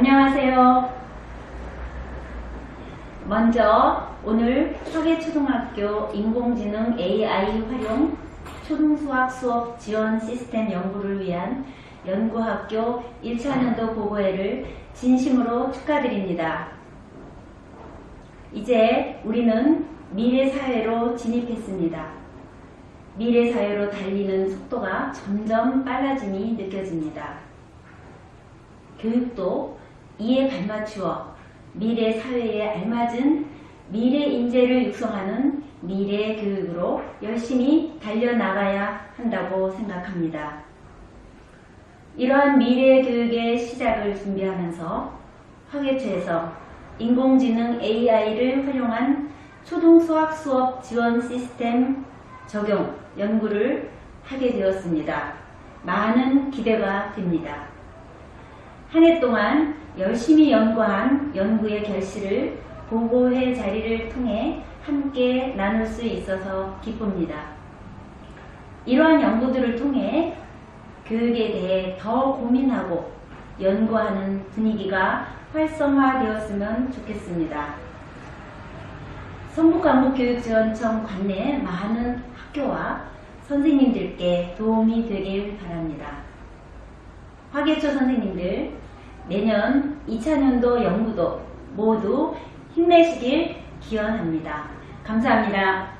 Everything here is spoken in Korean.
안녕하세요. 먼저 오늘 서계초등학교 인공지능 AI 활용 초등수학 수업 지원 시스템 연구를 위한 연구학교 1차 년도 보고회를 진심으로 축하드립니다. 이제 우리는 미래 사회로 진입했습니다. 미래 사회로 달리는 속도가 점점 빨라짐이 느껴집니다. 교육도 이에 발맞추어 미래 사회에 알맞은 미래 인재를 육성하는 미래 교육으로 열심히 달려나가야 한다고 생각합니다. 이러한 미래 교육의 시작을 준비하면서 화개초에서 인공지능 AI를 활용한 초등수학 수업 지원 시스템 적용 연구를 하게 되었습니다. 많은 기대가 됩니다. 한 해 동안 열심히 연구한 연구의 결실을 보고회 자리를 통해 함께 나눌 수 있어서 기쁩니다. 이러한 연구들을 통해 교육에 대해 더 고민하고 연구하는 분위기가 활성화되었으면 좋겠습니다. 성북광복교육지원청 관내 많은 학교와 선생님들께 도움이 되길 바랍니다. 화계초 선생님들 내년 2차년도 연구도 모두 힘내시길 기원합니다. 감사합니다.